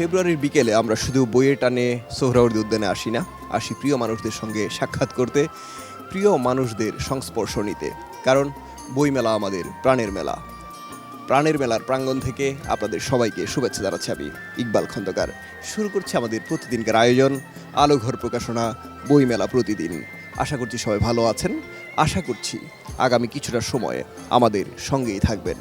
ফেব্রুয়ারির বিকেলে আমরা শুধু বইয়ের টানে সোহরাওয়ার্দী উদ্যানে আসি না, আসি প্রিয় মানুষদের সঙ্গে সাক্ষাৎ করতে, প্রিয় মানুষদের সংস্পর্শ নিতে। কারণ বইমেলা আমাদের প্রাণের মেলা। প্রাণের মেলার প্রাঙ্গণ থেকে আপনাদের সবাইকে শুভেচ্ছা জানাচ্ছি আমি, ইকবাল খন্দকার। শুরু করছি আমাদের প্রতিদিনকার আয়োজন, আলোঘর প্রকাশনা বইমেলা প্রতিদিন। আশা করছি সবাই ভালো আছেন। আশা করছি আগামী কিছুটা সময়ে আমাদের সঙ্গেই থাকবেন।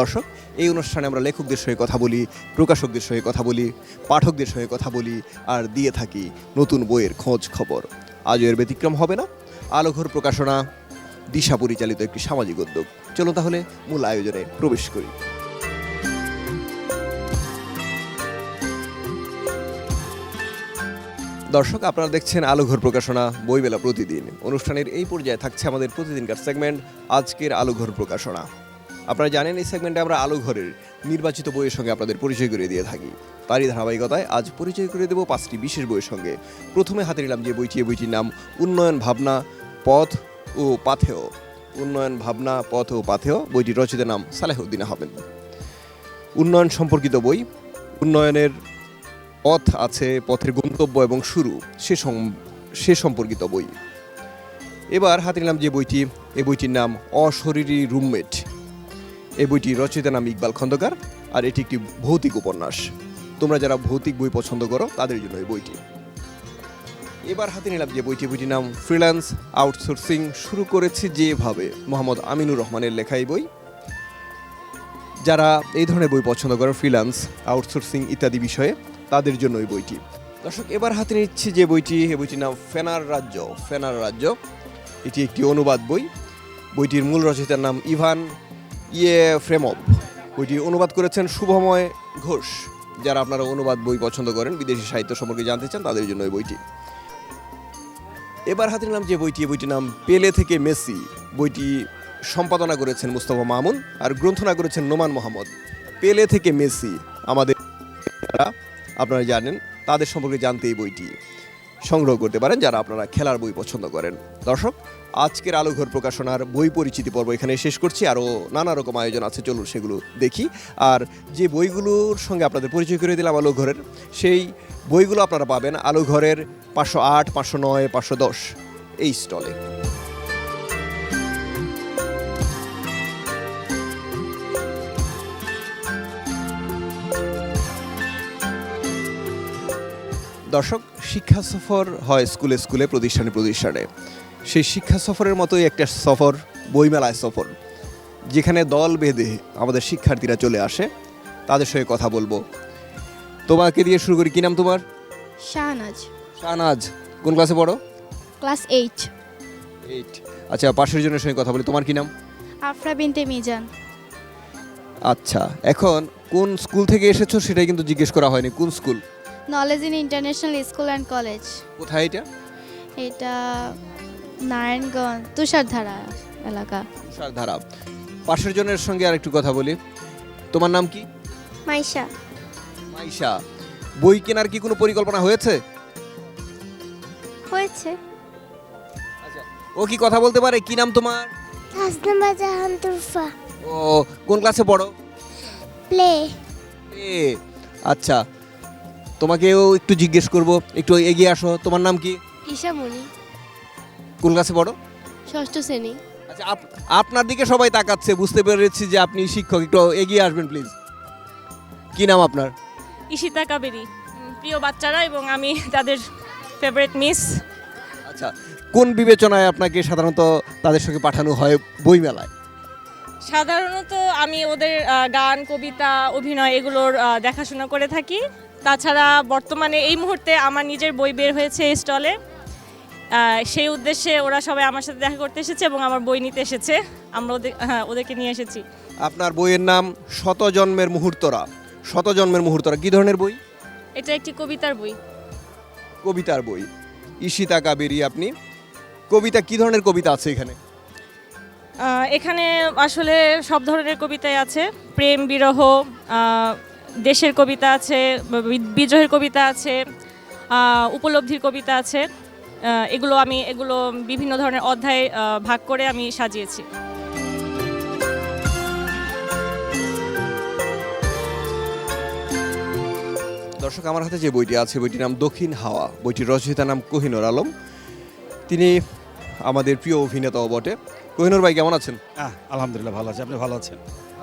দর্শক, এই অনুষ্ঠানে আমরা লেখকদের সঙ্গে কথা বলি, প্রকাশকদের সঙ্গে কথা বলি, পাঠকদের সঙ্গে কথা বলি আর দিয়ে থাকি নতুন বইয়ের খোঁজ খবর। আজও এর ব্যতিক্রম হবে না। আলোঘর প্রকাশনা, দিশা পরিচালিত একটি সামাজিক উদ্যোগ। চলো তাহলে মূল আয়োজনে প্রবেশ করি। দর্শক, আপনারা দেখছেন আলোঘর প্রকাশনা, বইমেলা প্রতিদিন। অনুষ্ঠানের এই পর্যায়ে থাকছে আমাদের প্রতিদিনকার সেগমেন্ট, আজকের আলোঘর প্রকাশনা। আপনারা জানেন এই সেগমেন্টে আমরা আলোঘরের নির্বাচিত বইয়ের সঙ্গে আপনাদের পরিচয় করে দিয়ে থাকি। তারই ধারাবাহিকতায় আজ পরিচয় করে দেব পাঁচটি বিশেষ বইয়ের সঙ্গে। প্রথমে হাতে নিলাম যে বইটি বইটির নাম উন্নয়ন ভাবনা, পথ ও পাথেয়। উন্নয়ন ভাবনা, পথ ও পাথেয়, বইটির রচিত নাম সালেহুদ্দিন আহমেদ। উন্নয়ন সম্পর্কিত বই, উন্নয়নের পথ আছে, পথের গন্তব্য এবং শুরু সে সে সম্পর্কিত বই। এবার হাতে নিলাম যে বইটি, এই বইটির নাম অশরীরী রুমমেট। এই বইটি রচয়িতা নাম ইকবাল খন্দকার, আর এটি একটি ভৌতিক উপন্যাস। তোমরা যারা ভৌতিক বই পছন্দ করো, তাদের জন্য এই বইটি। এবার হাতে নিলাম যে বইটি, বইটির নাম ফ্রিল্যান্স, আউটসোর্সিং, শুরু করেছে যেভাবে মোহাম্মদ আমিনুর রহমানের লেখা এই বই। যারা এই ধরনের বই পছন্দ করে, ফ্রিল্যান্স, আউটসোর্সিং ইত্যাদি বিষয়ে, তাদের জন্য এই বইটি। দর্শক, এবার হাতে নিচ্ছি যে বইটি এই বইটির নাম ফেনার রাজ্য ফেনার রাজ্য। এটি একটি অনুবাদ বই। বইটির মূল রচয়িতার নাম ইভান ইয়ে ফ্রেমভ বইটি অনুবাদ করেছেন শুভময় ঘোষ, যারা আপনারা অনুবাদ বই পছন্দ করেন, বিদেশি সাহিত্য সম্পর্কে জানতে চান, তাদের জন্য এই বইটি। এবার হাতে নিলাম যে বইটি বইটির নাম পেলে থেকে মেসি। বইটি সম্পাদনা করেছেন মুস্তফা মামুন আর গ্রন্থনা করেছেন নোমান মোহাম্মদ। পেলে থেকে মেসি, আমাদের আপনারা জানেন, তাদের সম্পর্কে জানতে এই বইটি। সংগ্রহ করতে পারেন যারা আপনারা খেলার বই পছন্দ করেন। দর্শক, আজকের আলোঘর প্রকাশনার বই পরিচিতি পর্ব এখানে শেষ করছি। আরও নানা রকম আয়োজন আছে, চলুন সেগুলো দেখি। আর যে বইগুলোর সঙ্গে আপনাদের পরিচয় করে দিলাম আলোঘরের, সেই বইগুলো আপনারা পাবেন আলোঘরের পাঁচশো আট, পাঁচশো নয়, পাঁচশো দশ এই স্টলে। দর্শক শিক্ষা সফর হয় স্কুলে স্কুলে প্রতিষ্ঠানে প্রতিষ্ঠানে। সেই শিক্ষা সফরের মতোই একটা সফর বইমেলায় সফর যেখানে দল বেঁধে আমাদের শিক্ষার্থীরা চলে আসে। তাদের সঙ্গে কথা বলব। তোমাকে দিয়ে শুরু করি। কি নাম তোমার? শাহনাজ। শাহনাজ কোন ক্লাসে পড়ো? Class eight. এইট। আচ্ছা পাশের জনের সঙ্গে কথা বলি। তোমার কি নাম? আফরা বিনতে মিজান। আচ্ছা এখন কোন স্কুল থেকে এসেছ সেটাই কিন্তু জিজ্ঞেস করা হয়নি। কোন school? Knowledge in international school and college কোথায় এটা? এটা নারায়ণগঞ্জ তুষারধারা এলাকা। ধারা পাশের জনের সঙ্গে আর একটু কথা বলি। তোমার নাম কি? মাইশা। মাইশা বই কেনার কি কোনো পরিকল্পনা হয়েছে? হয়েছে। আচ্ছা ও কি কথা বলতে পারে? কি নাম তোমার? তাসনিমা জাহান তুরফা। ও কোন ক্লাসে পড়ো? প্লে। এ আচ্ছা তোমাকেও একটু জিজ্ঞেস করব একটু এগিয়ে আসো তোমার নাম কি? ঈশামণি। কোন ক্লাসে পড়ো? ষষ্ঠ শ্রেণি। আচ্ছা আপ- আপনার দিকে সবাই তাকাচ্ছে বুঝতে পেরেছি যে আপনি শিক্ষক একটু এগিয়ে আসবেন প্লিজ কি নাম আপনার? ঈশিতা কাবেরী। প্রিয় বাচ্চারা এবং আমি তাদের ফেভারিট মিস আচ্ছা কোন বিবেচনায় আপনাকে সাধারণত তাদের সঙ্গে পাঠানো হয় বইমেলায়? সাধারণত আমি ওদের গান কবিতা অভিনয় এগুলোর দেখাশোনা করে থাকি। তাছাড়া বর্তমানে এই মুহূর্তে আমার নিজের বই বের হয়েছে এই স্টলে। সেই উদ্দেশ্যে ওরা সবাই আমার সাথে দেখা করতে এসেছে এবং আমার বই নিতে এসেছে। আমরা ওদের হ্যাঁ ওদেরকে নিয়ে এসেছি। আপনার বইয়ের নাম শত জন্মের মুহূর্তরা। শত জন্মের মুহূর্তরা। কী ধরনের বই? এটা একটি কবিতার বই। কবিতার বই। ঈশিতা কাবেরী আপনি। কবিতা কী ধরনের কবিতা আছে এখানে? এখানে আসলে সব ধরনের কবিতাই আছে। প্রেম বিরহ দেশের কবিতা আছে বিদ্রোহের কবিতা আছে উপলব্ধির কবিতা আছে এগুলো আমি এগুলো বিভিন্ন ধরনের অধ্যায় ভাগ করে আমি সাজিয়েছি। দর্শক আমার হাতে যে বইটি আছে বইটির নাম দক্ষিণ হাওয়া। বইটির রচয়িতার নাম কোহিনুর আলম। তিনি আমাদের প্রিয় অভিনেতাও বটে। কোহিনুর ভাই কেমন আছেন? আহ, আলহামদুলিল্লাহ ভালো আছে। আপনি ভালো আছেন?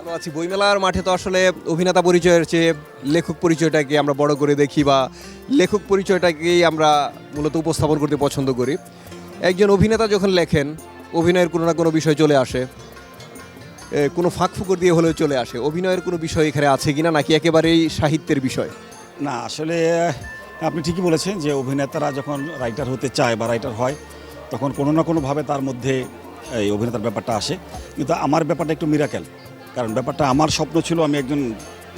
ভালো আছি বইমেলার মাঠে। তো আসলে অভিনেতা পরিচয়ের চেয়ে লেখক পরিচয়টাকে আমরা বড় করে দেখি বা লেখক পরিচয়টাকেই আমরা মূলত উপস্থাপন করতে পছন্দ করি। একজন অভিনেতা যখন লেখেন, অভিনয়ের কোনো না কোনো বিষয় চলে আসে। কোনো ফাঁক ফুকর দিয়ে হলেও চলে আসে। অভিনয়ের কোনো বিষয় এখানে আছে কিনা নাকি একেবারেই সাহিত্যের বিষয়? না, আসলে, আপনি ঠিকই বলেছেন যে অভিনেতারা যখন রাইটার হতে চায় বা রাইটার হয়, তখন কোনো না কোনোভাবে তার মধ্যে এই অভিনেতার ব্যাপারটা আসে। কিন্তু আমার ব্যাপারটা একটু মিরাকেল কারণ ব্যাপারটা আমার স্বপ্ন ছিল আমি একজন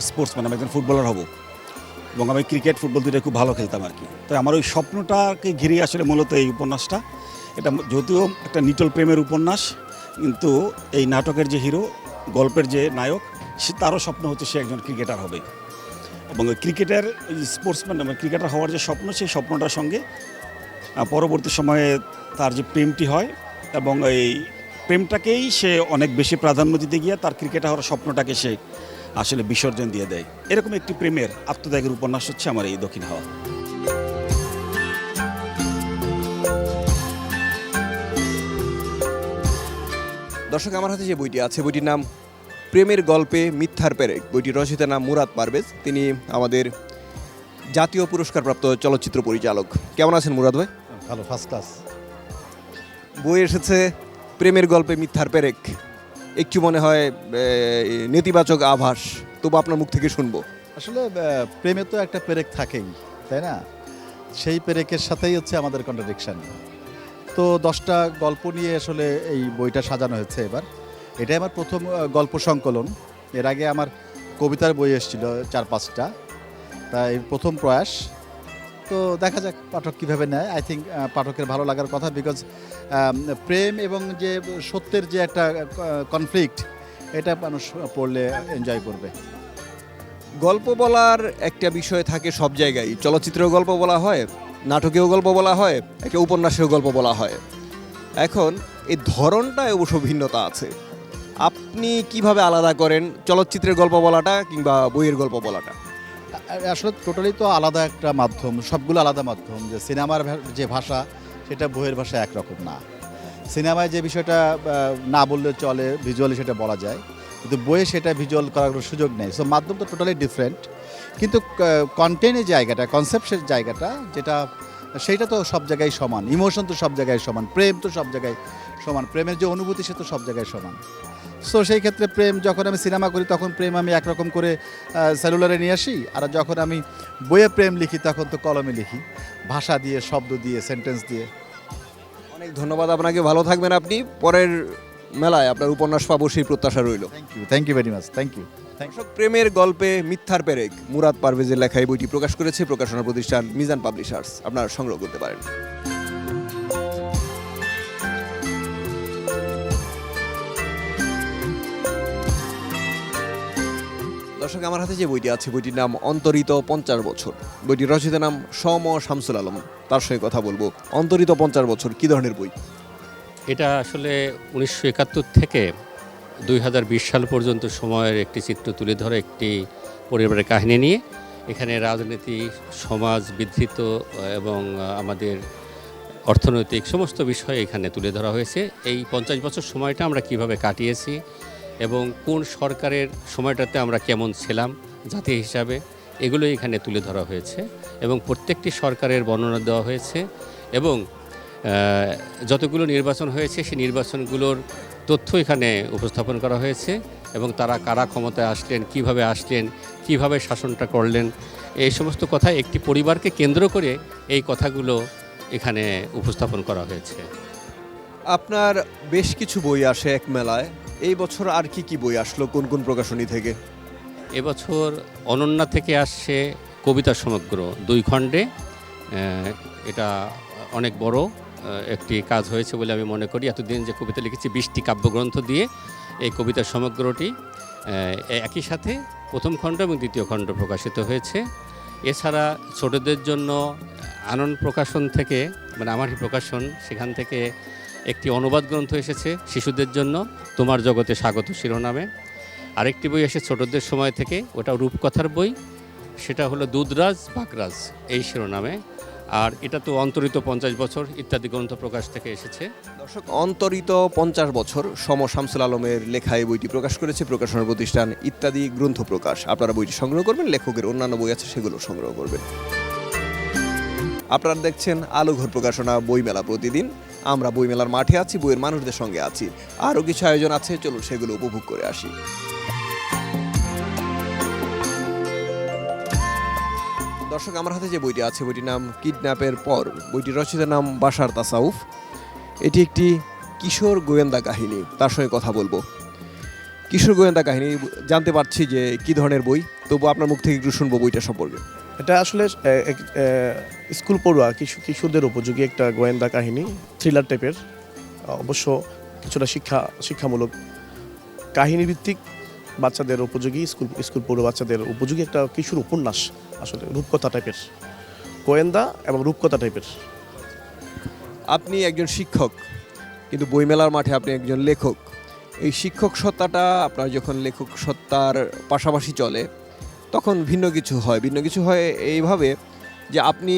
স্পোর্টসম্যান আমি একজন ফুটবলার হব। এবং আমি ক্রিকেট ফুটবল দুটো খুব ভালো খেলতাম আর কি। তো আমার ওই স্বপ্নটাকে ঘিরে আসলে মূলত এই উপন্যাসটা। এটা যদিও একটা নিটল প্রেমের উপন্যাস, কিন্তু এই নাটকের যে হিরো, গল্পের যে নায়ক, সে তারও স্বপ্ন হচ্ছে সে একজন ক্রিকেটার হবে। এবং ওই ক্রিকেটের স্পোর্টসম্যান মানে ক্রিকেটার হওয়ার যে স্বপ্ন, সেই স্বপ্নটার সঙ্গে পরবর্তী সময়ে তার যে প্রেমটি হয় এবং এই প্রেমটাকেই সে অনেক বেশি প্রাধান্য দিতে গিয়ে তার ক্রিকেটার হওয়ার স্বপ্নটাকে সে আসলে বিসর্জন দিয়ে দেয়। এরকম একটি প্রেমের আত্মত্যাগের উপন্যাস হচ্ছে আমার এই দক্ষিণ হাওয়া। দর্শক আমার হাতে যে বইটি আছে বইটির নাম প্রেমের গল্পে মিথ্যার পেরেক। বইটির রচয়িতার নাম মুরাদ পারভেজ। তিনি আমাদের জাতীয় পুরস্কারপ্রাপ্ত চলচ্চিত্র পরিচালক। কেমন আছেন মুরাদ ভাই? ভালো ফার্স্ট ক্লাস বই এসেছে প্রেমের গল্পে মিথ্যার পেরেক। একটু মনে হয় নেতিবাচক আভাস। তবু আপনার মুখ থেকে শুনব। আসলে প্রেমে তো একটা পেরেক থাকেই, তাই না? সেই পেরেকের সাথেই হচ্ছে আমাদের কন্ট্রাডিকশন তো দশটা গল্প নিয়ে আসলে এই বইটা সাজানো হয়েছে এবার। এটাই আমার প্রথম গল্প সংকলন। এর আগে আমার কবিতার বই এসেছিল চার পাঁচটা। তাই প্রথম প্রয়াস তো দেখা যাক পাঠক কীভাবে নেয়। আই থিঙ্ক পাঠকের ভালো লাগার কথা বিকজ প্রেম এবং যে সত্যের যে একটা কনফ্লিক্ট এটা মানুষ পড়লে এনজয় করবে। গল্প বলার একটা বিষয় থাকে সব জায়গায়। চলচ্চিত্রেও গল্প বলা হয়, নাটকেও গল্প বলা হয় একটা উপন্যাসেও গল্প বলা হয়। এখন এই ধরনটায় অবশ্য ভিন্নতা আছে। আপনি কীভাবে আলাদা করেন চলচ্চিত্রের গল্প বলাটা কিংবা বইয়ের গল্প বলাটা? আসলে টোটালি তো আলাদা একটা মাধ্যম, সবগুলো আলাদা মাধ্যম, যে সিনেমার যে ভাষা, সেটা বইয়ের ভাষা একরকম না। সিনেমায় যে বিষয়টা না বললে চলে ভিজুয়ালি সেটা বলা যায়, কিন্তু বইয়ে সেটা ভিজুয়াল করার কোনো সুযোগ নেই। সো মাধ্যম তো টোটালি ডিফারেন্ট কিন্তু কন্টেন্টের জায়গাটা কনসেপ্টের জায়গাটা, যেটা সেইটা তো সব জায়গায় সমান। ইমোশন তো সব জায়গায় সমান, প্রেম তো সব জায়গায় সমান, প্রেমের যে অনুভূতি, সে তো সব জায়গায় সমান। সো সেই ক্ষেত্রে প্রেম যখন আমি সিনেমা করি তখন প্রেম আমি একরকম করে সেলুলারে নিয়ে আসি। আর যখন আমি বইয়ে প্রেম লিখি তখন তো কলমে লিখি। ভাষা দিয়ে শব্দ দিয়ে সেন্টেন্স দিয়ে। অনেক ধন্যবাদ আপনাকে। ভালো থাকবেন আপনি। পরের মেলায় আপনার উপন্যাস পাবো সেই প্রত্যাশা রইল। Thank you thank you very much thank you thank দর্শক প্রেমের গল্পে মিথ্যার পেরেক। মুরাদ পারভেজের লেখা এই বইটি প্রকাশ করেছে প্রকাশনা প্রতিষ্ঠান মিজান পাবলিশার্স। আপনারা সংগ্রহ করতে পারেন। দর্শক, আমার হাতে যে বইটি আছে, বইটির নাম অন্তরিত পঞ্চাশ বছর। বইটির রচিতার নাম সম শামসুল আলম। তার সঙ্গে কথা বলব। অন্তরিত পঞ্চাশ বছর, কি ধরনের বই? এটা আসলে উনিশশো একাত্তর থেকে দুই হাজার বিশ সাল পর্যন্ত সময়ের একটি চিত্র তুলে ধরে একটি পরিবারের কাহিনী নিয়ে। এখানে রাজনীতি, সমাজ বিধৃত এবং আমাদের অর্থনৈতিক সমস্ত বিষয় এখানে তুলে ধরা হয়েছে। এই পঞ্চাশ বছর সময়টা আমরা কীভাবে কাটিয়েছি এবং কোন সরকারের সময়টাতে আমরা কেমন ছিলাম জাতি হিসাবে এগুলো এখানে তুলে ধরা হয়েছে এবং প্রত্যেকটি সরকারের বর্ণনা দেওয়া হয়েছে এবং যতগুলো নির্বাচন হয়েছে সেই নির্বাচনগুলোর তথ্য এখানে উপস্থাপন করা হয়েছে এবং তারা কারা ক্ষমতায় আসলেন, কীভাবে আসলেন, কীভাবে শাসনটা করলেন, এই সমস্ত কথা একটি পরিবারকে কেন্দ্র করে এই কথাগুলো এখানে উপস্থাপন করা হয়েছে। আপনার বেশ কিছু বই আসে এক মেলায়। এই বছর আর কি কি বই আসলো? কোন কোন প্রকাশনী থেকে? এবছর অনন্যা থেকে আসছে কবিতা সমগ্র, দুই খণ্ডে। এটা অনেক বড় একটি কাজ হয়েছে বলে আমি মনে করি। এতদিন যে কবিতা লিখেছি, বিশটি কাব্যগ্রন্থ দিয়ে এই কবিতা সমগ্রটি। একই সাথে প্রথম খণ্ড এবং দ্বিতীয় খণ্ড প্রকাশিত হয়েছে। এছাড়া ছোটদের জন্য আনন্দ প্রকাশন থেকে মানে আমারই প্রকাশন, সেখান থেকে একটি অনুবাদ গ্রন্থ এসেছে শিশুদের জন্য। তোমার জগতে স্বাগত শিরোনামে। আরেকটি বই এসে ছোটদের সময় থেকে, ওটা রূপকথার বই। সেটা হলো দুধরাজ বাকরাজ এই শিরোনামে। আর এটা তো অন্তরিত পঞ্চাশ বছর ইত্যাদি গ্রন্থ প্রকাশ থেকে এসেছে। দর্শক, অন্তরিত পঞ্চাশ বছর সম শামসুল আলমের লেখা এই বইটি প্রকাশ করেছে, প্রকাশনা প্রতিষ্ঠান ইত্যাদি গ্রন্থ প্রকাশ। আপনারা বইটি সংগ্রহ করবেন, লেখকের অন্যান্য বই আছে, সেগুলো সংগ্রহ করবেন। আপনারা দেখছেন আলোঘর প্রকাশনা বইমেলা প্রতিদিন। আমরা বইমেলার মাঠে আছি, বইয়ের মানুষদের সঙ্গে আছি। আরও কিছু আয়োজন আছে, চলুন সেগুলো উপভোগ করে আসি। দর্শক, আমার হাতে যে বইটি আছে, বইটির নাম কিডন্যাপের পর, বইটির রচিতার নাম বাসার তাসাউফ। এটি একটি কিশোর গোয়েন্দা কাহিনী, তার সঙ্গে কথা বলব। কিশোর গোয়েন্দা কাহিনী, জানতে পারছি যে কি ধরনের বই তবু আপনার মুখ থেকে একটু শুনব বইটা সম্পর্কে। এটা আসলে স্কুল পড়ুয়া কিশোর কিশোরদের উপযোগী একটা গোয়েন্দা কাহিনী থ্রিলার টাইপের অবশ্য কিছুটা শিক্ষা শিক্ষামূলক কাহিনী ভিত্তিক বাচ্চাদের উপযোগী, স্কুল স্কুল পড়ুয়া বাচ্চাদের উপযোগী একটা কিশোর উপন্যাস আসলে, রূপকথা টাইপের গোয়েন্দা এবং রূপকথা টাইপের আপনি একজন শিক্ষক, কিন্তু বইমেলার মাঠে আপনি একজন লেখক। এই শিক্ষক সত্তাটা, আপনার যখন লেখক সত্তার পাশাপাশি চলে, তখন ভিন্ন কিছু হয়। ভিন্ন কিছু হয় এইভাবে যে আপনি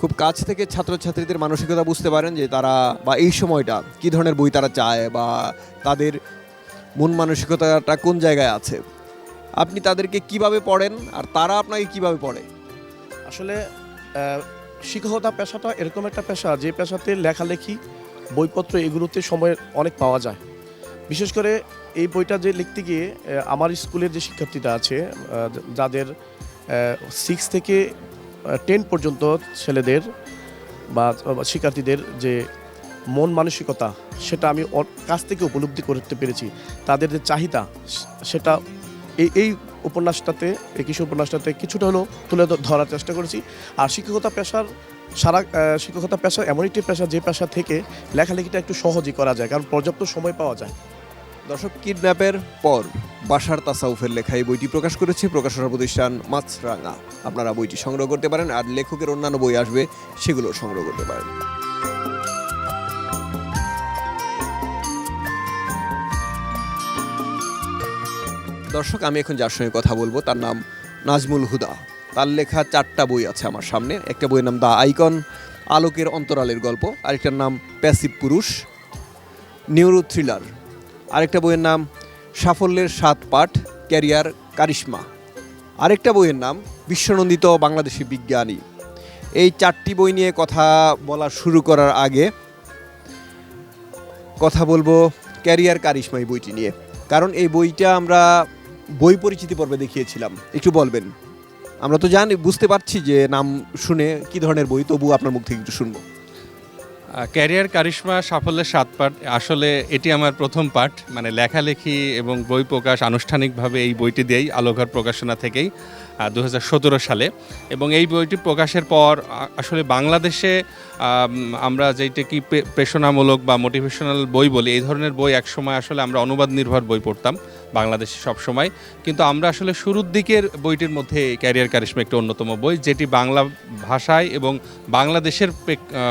খুব কাছ থেকে ছাত্রছাত্রীদের মানসিকতা বুঝতে পারেন যে তারা বা এই সময়টা কী ধরনের বই তারা চায় বা তাদের মন মানসিকতাটা কোন জায়গায় আছে। আপনি তাদেরকে কীভাবে পড়েন আর তারা আপনাকে কীভাবে পড়ে? আসলে শিক্ষকতা পেশাটা এরকম একটা পেশা যে পেশাতে লেখালেখি, বইপত্র এগুলোতে সময় অনেক পাওয়া যায়। বিশেষ করে এই বইটা যে লিখতে গিয়ে আমার স্কুলের যে শিক্ষার্থীরা আছে যাদের সিক্স থেকে টেন পর্যন্ত ছেলেদের বা শিক্ষার্থীদের যে মন মানসিকতা, সেটা আমি কাছ থেকে উপলব্ধি করতে পেরেছি। তাদের যে চাহিদা, সেটা এই এই উপন্যাসটাতে, এই কিশোর উপন্যাসটাতে কিছুটা হলেও তুলে ধরার চেষ্টা করেছি। আর শিক্ষকতা পেশার সারা শিক্ষকতা পেশা এমন একটি পেশা যে পেশা থেকে লেখালেখিটা একটু সহজই করা যায়, কারণ পর্যাপ্ত সময় পাওয়া যায়। দর্শক, কিডন্যাপের পর বাসার তাসাউফের লেখা এই বইটি প্রকাশ করেছে প্রকাশনা প্রতিষ্ঠান মাছরাঙা। আপনারা বইটি সংগ্রহ করতে পারেন আর লেখকের অন্যান্য বই আসবে সেগুলো সংগ্রহ করতে পারেন। দর্শক, আমি এখন যার সঙ্গে কথা বলব তার নাম নাজমুল হুদা। তার লেখা চারটা বই আছে আমার সামনে। একটা বইয়ের নাম দ্য আইকন, আলোকের অন্তরালের গল্প। আরেকটার নাম প্যাসিভ পুরুষ, নিউরো থ্রিলার। আরেকটা বইয়ের নাম সাফল্যের সাত পাঠ, ক্যারিয়ার কারিশ্মা। আরেকটা বইয়ের নাম বিশ্বনন্দিত বাংলাদেশি বিজ্ঞানী। এই চারটি বই নিয়ে কথা বলা শুরু করার আগে কথা বলব ক্যারিয়ার কারিশ্মা এই বইটি নিয়ে। কারণ এই বইটা আমরা বই পরিচিতি পর্বে দেখিয়েছিলাম। একটু বলবেন? আমরা তো জানি, বুঝতে পারছি যে নাম শুনে কি ধরনের বই তবু আপনার মুখ থেকে একটু শুনব। ক্যারিয়ার, কারিশমা, সাফল্যের সাত পাঠ আসলে এটি আমার প্রথম পাঠ। মানে লেখালেখি এবং বই প্রকাশ আনুষ্ঠানিকভাবে এই বইটি দিয়েই আলোঘর প্রকাশনা থেকেই দু হাজার সতেরো সালে। এবং এই বইটি প্রকাশের পর আসলে বাংলাদেশে আমরা যেটা কি প্রেষণামূলক বা মোটিভেশনাল বই বলি, এই ধরনের বই একসময় আসলে আমরা অনুবাদ নির্ভর বই পড়তাম, বাংলাদেশে সবসময়। কিন্তু আমরা আসলে শুরুর দিকের বইটির মধ্যে ক্যারিয়ার, কারিশমা একটি অন্যতম বই, যেটি বাংলা ভাষায় এবং বাংলাদেশের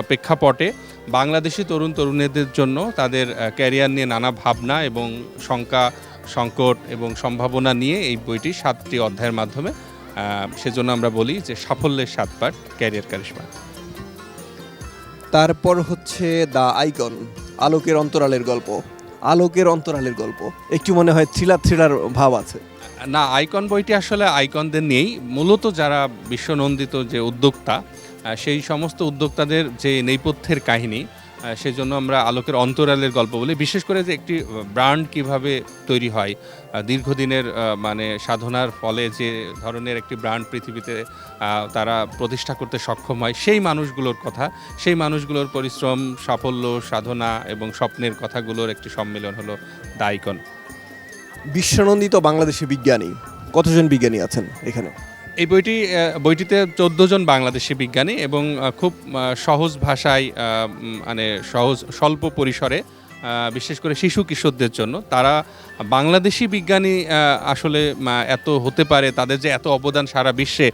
প্রেক্ষাপটে বাংলাদেশি তরুণ তরুণীদের জন্য তাদের ক্যারিয়ার নিয়ে নানা ভাবনা এবং শঙ্কা, সংকট এবং সম্ভাবনা নিয়ে এই বইটি সাতটি অধ্যায়ের মাধ্যমে সেজন্য আমরা বলি যে সাফল্যের সাত পাঠ, ক্যারিয়ার কারিশমা। তারপর হচ্ছে দ্য আইকন, আলোকের অন্তরালের গল্প। আলোকের অন্তরালের গল্প। একটু মনে হয় থ্রিলার থ্রিলার ভাব আছে। না, আইকন বইটি আসলে আইকনদের নিয়েই। মূলত যারা বিশ্বনন্দিত যে উদ্যোক্তা সেই সমস্ত উদ্যোক্তাদের যে নেপথ্যের কাহিনী আহ, সেজন্য আমরা আলোকের অন্তরালের গল্প বলি। বিশেষ করে যে একটি ব্র্যান্ড কীভাবে তৈরি হয় দীর্ঘদিনের মানে সাধনার ফলে যে ধরনের একটি ব্র্যান্ড পৃথিবীতে তারা প্রতিষ্ঠা করতে সক্ষম হয় সেই মানুষগুলোর কথা সেই মানুষগুলোর পরিশ্রম সাফল্য সাধনা এবং স্বপ্নের কথাগুলোর একটি সম্মেলন হলো দ্য আইকন বিশ্বনন্দিত বাংলাদেশি বিজ্ঞানী কতজন বিজ্ঞানী আছেন এখানে? এই বইটি বইটিতে চোদ্দ জন বাংলাদেশি বিজ্ঞানী এবং খুব সহজ ভাষায় মানে সহজ, স্বল্প পরিসরে বিশেষ করে শিশু কিশোরদের জন্য। তারা বাংলাদেশি বিজ্ঞানী আসলে এত হতে পারে, তাদের যে এত অবদান সারা বিশ্বে,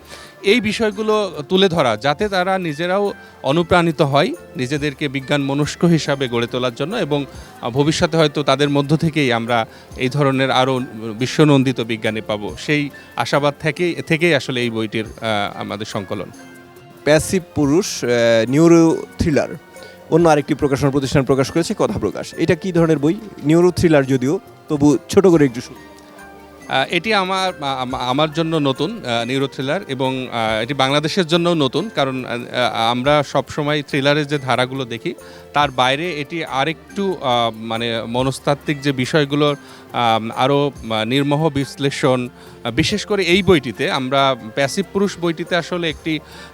এই বিষয়গুলো তুলে ধরা, যাতে তারা নিজেরাও অনুপ্রাণিত হয় নিজেদেরকে বিজ্ঞান মনস্ক হিসাবে গড়ে তোলার জন্য এবং ভবিষ্যতে হয়তো তাদের মধ্য থেকেই আমরা এই ধরনের আরও বিশ্বনন্দিত বিজ্ঞানী পাবো। সেই আশাবাদ থেকেই থেকেই আসলে এই বইটির আমাদের সংকলন। প্যাসিভ পুরুষ নিউরো থ্রিলার। অন্য আরেকটি প্রকাশনা প্রতিষ্ঠান প্রকাশ করেছে, কথা প্রকাশ এটা কি ধরনের বই নিউরো থ্রিলার যদিও, তবু ছোট করে একটু শুনুন। এটি আমার আমার জন্য নতুন নিউরো থ্রিলার এবং এটি বাংলাদেশের জন্যও নতুন কারণ আমরা সবসময় থ্রিলারের যে ধারাগুলো দেখি, তার বাইরে এটি আরেকটু মানে মনস্তাত্ত্বিক যে বিষয়গুলোর আরও নির্মহ বিশ্লেষণ বিশেষ করে এই বইটিতে আমরা প্যাসিভ পুরুষ বইটিতে আসলে একটি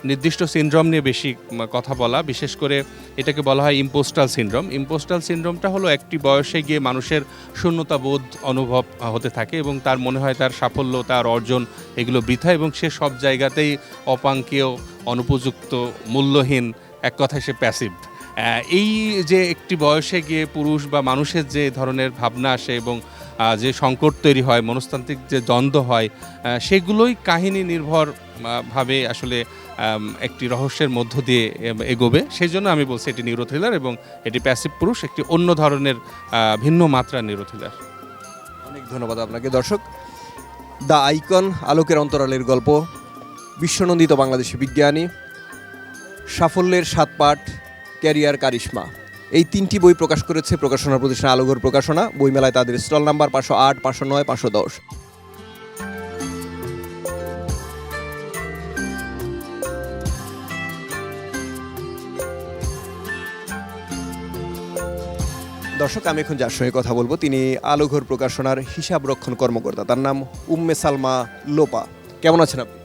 নির্দিষ্ট সিনড্রোম নিয়ে বেশি কথা বলা, বিশেষ করে এটাকে বলা হয় ইম্পোস্টাল সিনড্রোম ইম্পোস্টাল সিনড্রোমটা হলো একটি বয়সে গিয়ে মানুষের শূন্যতা বোধ অনুভব হতে থাকে এবং তার মনে হয় তার সাফল্য, তার অর্জন এগুলো বৃথা এবং সে সব জায়গাতেই অপাঙ্কেয়, অনুপযুক্ত, মূল্যহীন, এক কথায় সে প্যাসিভ এই যে একটি বয়সে গিয়ে পুরুষ বা মানুষের যে ধরনের ভাবনা আসে এবং যে সংকট তৈরি হয়, মনস্তান্ত্রিক যে দ্বন্দ্ব হয় সেগুলোই কাহিনী নির্ভর ভাবে আসলে একটি রহস্যের মধ্য দিয়ে এগোবে। সেই জন্য আমি বলছি এটি নিউরো থ্রিলার এবং এটি প্যাসিভ পুরুষ, একটি অন্য ধরনের ভিন্ন মাত্রার নিউরো থ্রিলার অনেক ধন্যবাদ আপনাকে, দর্শক। দ্য আইকন, আলোকের অন্তরালের গল্প, বিশ্বনন্দিত বাংলাদেশি বিজ্ঞানী, সাফল্যের সাত পাঠ, ক্যারিয়ার কারিশমা। এই তিনটি বই প্রকাশ করেছে প্রকাশনা প্রতিষ্ঠান আলোঘর প্রকাশনা। বইমেলায় তাদের স্টল নাম্বার পাঁচশো আট, পাঁচশো নয়, পাঁচশো দশ। দর্শক আমি এখন যার সঙ্গে কথা বলব তিনি আলোঘর প্রকাশনার হিসাব রক্ষণ কর্মকর্তা। তার নাম উম্মে সালমা লোপা। কেমন আছেন আপনি?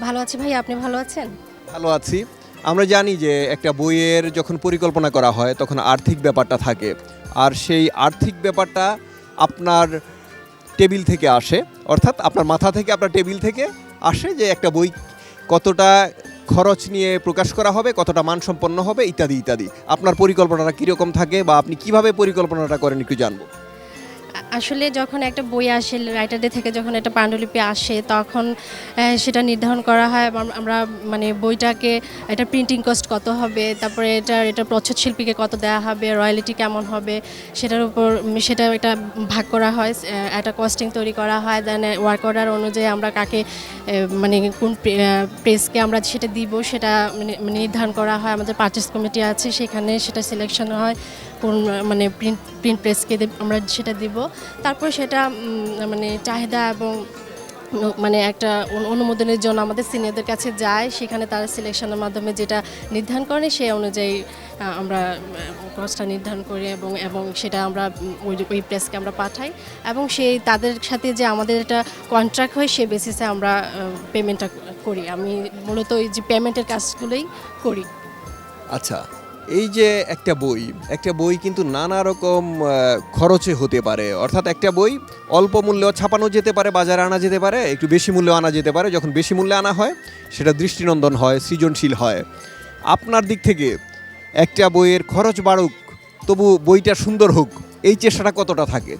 ভালো আছি ভাই আপনি ভালো আছেন? ভালো আছি। আমরা জানি যে একটা বইয়ের যখন পরিকল্পনা করা হয় তখন আর্থিক ব্যাপারটা থাকে। আর সেই আর্থিক ব্যাপারটা আপনার টেবিল থেকে আসে। অর্থাৎ আপনার মাথা থেকে আপনার টেবিল থেকে আসে যে একটা বই কতটা খরচ নিয়ে প্রকাশ করা হবে, কতটা মানসম্পন্ন হবে, ইত্যাদি ইত্যাদি। আপনার পরিকল্পনাটা কীরকম থাকে বা আপনি কীভাবে পরিকল্পনাটা করেন একটু জানব। আসলে যখন একটা বই আসে রাইটারদের থেকে যখন একটা পাণ্ডুলিপি আসে, তখন সেটা নির্ধারণ করা হয় আমরা মানে বইটাকে, এটা প্রিন্টিং কস্ট কত হবে, তারপরে এটা এটা প্রচ্ছদ শিল্পীকে কত দেওয়া হবে রয়্যালিটি কেমন হবে, সেটার উপর সেটা একটা ভাগ করা হয় একটা কস্টিং তৈরি করা হয় দেন ওয়ার্ক অর্ডার অনুযায়ী আমরা কাকে মানে কোন প্রেসকে আমরা সেটা দিব, সেটা মানে নির্ধারণ করা হয়, আমাদের পারচেস কমিটি আছে, সেখানে সেটা সিলেকশন হয়। মানে প্রিন্ট প্রিন্ট প্রেসকে আমরা সেটা দিব। তারপর সেটা মানে চাহিদা এবং মানে একটা অনু- অনুমোদনের জন্য আমাদের সিনিয়রদের কাছে যায়। সেখানে তারা সিলেকশনের মাধ্যমে যেটা নির্ধারণ করে সেই অনুযায়ী আমরা কস্টটা নির্ধারণ করি এবং এবং সেটা আমরা, ওই ওই প্রেসকে আমরা পাঠাই। এবং সেই তাদের সাথে যে আমাদের একটা কন্ট্রাক্ট হয়, সে বেসিসে আমরা পেমেন্টটা করি। আমি মূলত ওই যে পেমেন্টের কাজগুলোই করি। আচ্ছা এই যে একটা বই একটা বই কিন্তু নানা রকম খরচে হতে পারে। অর্থাৎ একটা বই অল্প মূল্যেও ছাপানো যেতে পারে, বাজারে আনা যেতে পারে, একটু বেশি মূল্যে আনা যেতে পারে। যখন বেশি মূল্যে আনা হয়, সেটা দৃষ্টিনন্দন হয়, সৃজনশীল হয়। আপনার দিক থেকে একটা বইয়ের খরচ বাড়ুক, তবু বইটা সুন্দর হোক, এই চেষ্টাটা কতটা থাকে?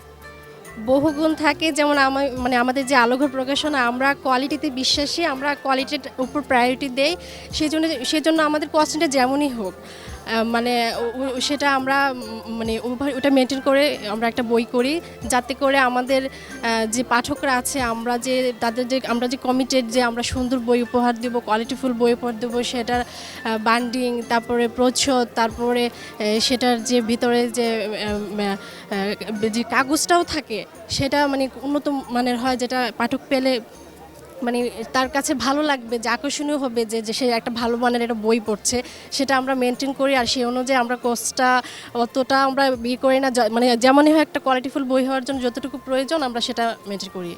বহুগুণ থাকে। যেমন মানে আমাদের যে আলোঘর প্রকাশনা, আমরা কোয়ালিটিতে বিশ্বাসী, আমরা কোয়ালিটির উপর প্রায়োরিটি দেই। সেই জন্য সেজন্য আমাদের কস্টটা যেমনই হোক। মানে সেটা আমরা মানে ওটা মেনটেন করে আমরা একটা বই করি। যাতে করে আমাদের যে পাঠকরা আছে, আমরা যে, তাদের যে, আমরা যে কমিটেড যে আমরা সুন্দর বই উপহার দেব কোয়ালিটিফুল বই উপহার দেবো, সেটার বান্ডিং তারপরে প্রচ্ছদ, তারপরে সেটার যে ভিতরে যে যে কাগজটাও থাকে, সেটা মানে উন্নত মানের হয়, যেটা পাঠক পেলে মানে তার কাছে ভালো লাগবে যে আকর্ষণীয় হবে যে যে সে একটা ভালো মানের একটা বই পড়ছে সেটা আমরা মেনটেন করি। আর সেই অনুযায়ী আমরা কোর্সটা অতটা আমরা ইয়ে করি না মানে যেমনই হয় একটা কোয়ালিটিফুল বই হওয়ার জন্য যতটুকু প্রয়োজন আমরা সেটা মেনটেন করি।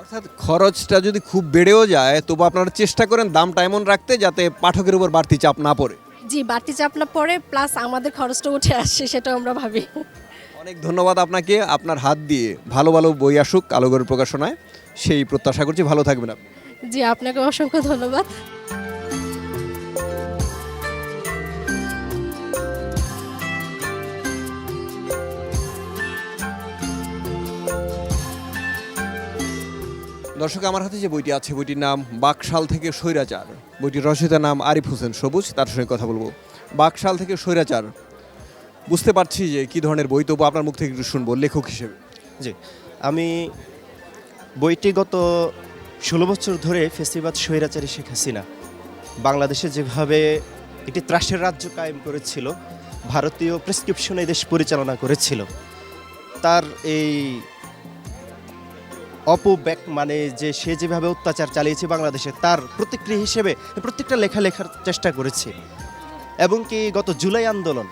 অর্থাৎ খরচটা যদি খুব বেড়েও যায় তবু আপনারা চেষ্টা করেন দামটা এমন রাখতে যাতে পাঠকের উপর বাড়তি চাপ না পড়ে। জি বাড়তি চাপ না পড়ে প্লাস আমাদের খরচটা উঠে আসছে সেটা আমরা ভাবি। অনেক ধন্যবাদ আপনাকে। আপনার হাত দিয়ে ভালো ভালো বই আসুক আলোগড়ের প্রকাশনায়। সেই প্রত্যাশা করছি ভালো থাকবেন আপনি। জি আপনাকে অসংখ্য ধন্যবাদ। দর্শক আমার হাতে যে বইটি আছে বইটির নাম বাকশাল থেকে স্বৈরাচার। বইটির রচয়িতার নাম আরিফ হোসেন সবুজ তার সঙ্গে কথা বলব। বাকশাল থেকে স্বৈরাচার। বুঝতে পারছি যে কি ধরনের বই তবু আপনার মুখ থেকে একটু শুনব লেখক হিসেবে। জি আমি বইটি গত ষোলো বছর ধরে ফেসিবাদ স্বৈরাচারী শেখ হাসিনা। বাংলাদেশে যেভাবে একটি ত্রাসের রাজ্য কায়েম করেছিল, ভারতীয় প্রেসক্রিপশন প্রেসক্রিপশনে দেশ পরিচালনা করেছিল। তার এই অপব্যাক মানে যে সে যেভাবে অত্যাচার চালিয়েছে বাংলাদেশে, তার প্রতিক্রিয়া হিসেবে প্রত্যেকটা লেখা লেখার চেষ্টা করেছে। এবং কি গত জুলাই আন্দোলন,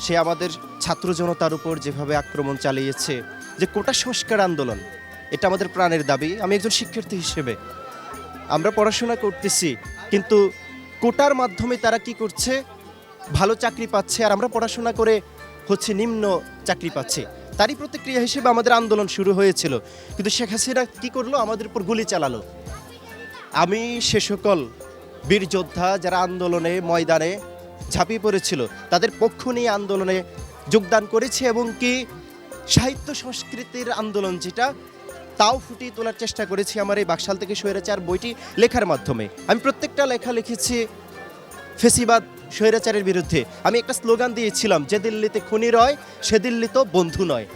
সে আমাদের ছাত্র জনতার উপর যেভাবে আক্রমণ চালিয়েছে, যে কোটা সংস্কার আন্দোলন এটা আমাদের প্রাণের দাবি। আমি একজন শিক্ষার্থী হিসেবে। আমরা পড়াশোনা করতেছি, কিন্তু কোটার মাধ্যমে তারা কি করছে? ভালো চাকরি পাচ্ছে আর আমরা পড়াশোনা করে হচ্ছে নিম্ন চাকরি পাচ্ছে। তারই প্রতিক্রিয়া হিসেবে আমাদের আন্দোলন শুরু হয়েছিল। কিন্তু শেখ হাসিনা কী করল? আমাদের উপর গুলি চালালো। আমি সে সকল বীর যোদ্ধা যারা আন্দোলনে, ময়দানে ঝাঁপিয়ে পড়েছিল, তাদের পক্ষ নিয়ে আন্দোলনে যোগদান করেছে এবং কি সাহিত্য সংস্কৃতির আন্দোলন যেটা তাও ফুটিয়ে তোলার চেষ্টা করেছি আমার এই বাকশাল থেকে স্বৈরাচার বইটি লেখার মাধ্যমে। আমি প্রত্যেকটা লেখা লিখেছি ফেসিবাদ স্বৈরাচারের বিরুদ্ধে। আমি একটা স্লোগান দিয়েছিলাম, যে দিল্লিতে খুনি রয়, সে দিল্লি তো বন্ধু নয়।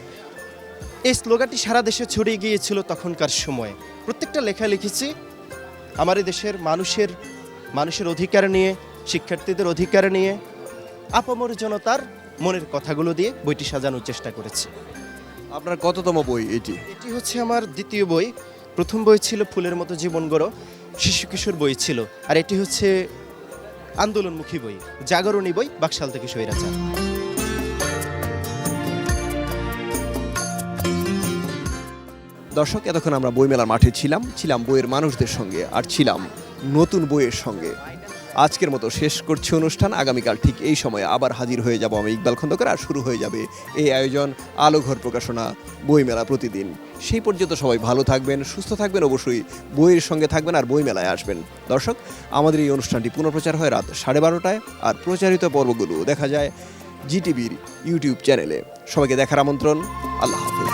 এই স্লোগানটি সারা দেশে ছড়িয়ে গিয়েছিল তখনকার সময়ে। প্রত্যেকটা লেখা লিখেছি আমার এই দেশের মানুষের মানুষের অধিকার নিয়ে, শিক্ষার্থীদের অধিকার নিয়ে, আপামর জনতার মনের কথাগুলো দিয়ে বইটি সাজানোর চেষ্টা করেছি। আপনার কততম বই এটি? এটি হচ্ছে আমার দ্বিতীয় বই। প্রথম বই ছিল ফুলের মতো জীবন গড়ো শিশু কিশোর বই ছিল। আর এটি হচ্ছে আন্দোলনমুখী বই জাগরণী বই বাকশাল থেকে স্বৈরাচার। দর্শক এতক্ষণ আমরা বইমেলার মাঠে ছিলাম ছিলাম বইয়ের মানুষদের সঙ্গে আর ছিলাম নতুন বইয়ের সঙ্গে। আজকের মতো শেষ করছি অনুষ্ঠান। আগামীকাল ঠিক এই সময়ে আবার হাজির হয়ে যাব আমি ইকবাল খন্দকার আর শুরু হয়ে যাবে এই আয়োজন আলো ঘর প্রকাশনা বইমেলা প্রতিদিন। সেই পর্যন্ত সবাই ভালো থাকবেন, সুস্থ থাকবেন, অবশ্যই বইয়ের সঙ্গে থাকবেন আর বইমেলায় আসবেন। দর্শক, আমাদের এই অনুষ্ঠানটি পুনঃপ্রচার হয় রাত সাড়ে বারোটায় আর প্রচারিত পর্বগুলো দেখা যায় জিটিভির ইউটিউব চ্যানেলে। সবাইকে দেখার আমন্ত্রণ, আল্লাহ হাফেজ।